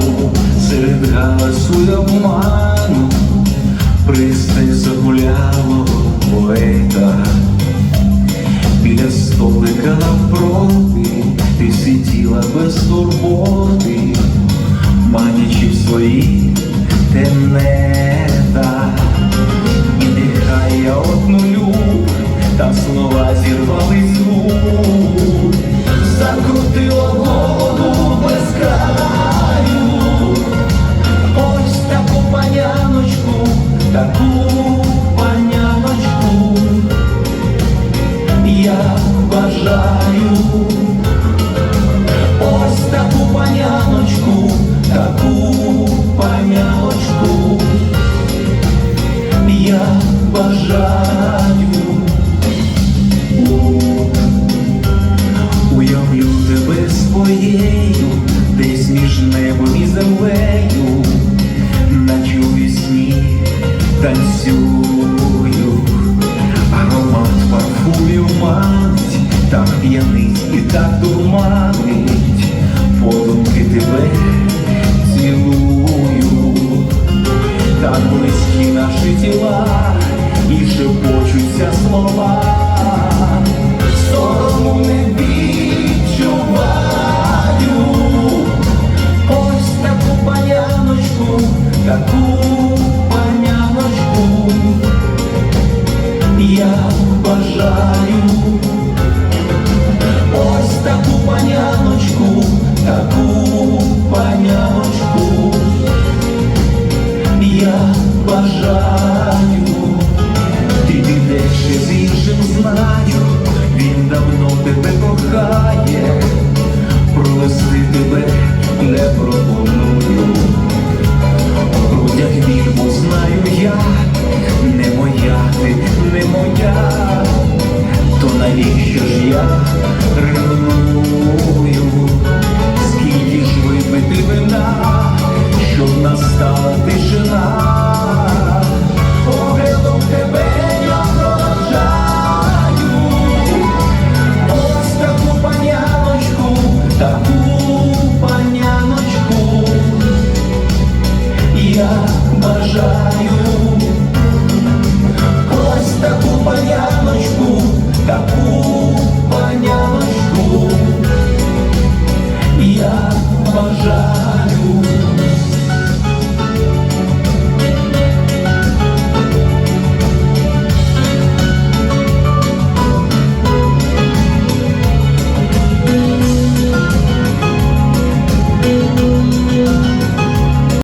стану, свою обману, пристань загулявого поета, біля столика навпроти, ти сиділа без турботи, манячи в свої тенета, і нехай я одну люблю, та слова зірвали звук, закрутила голову без крана. Бажаю. Уявлю тебе своєю, десь між небом і землею, наче у вісні танцюю, аромат парфумів манить, так п'янить і так дурманить, подумки тебе цілую, так близькі наші тіла, слова. Сорому не відчуваю, ось таку паняночку, таку паняночку я бажаю, try. you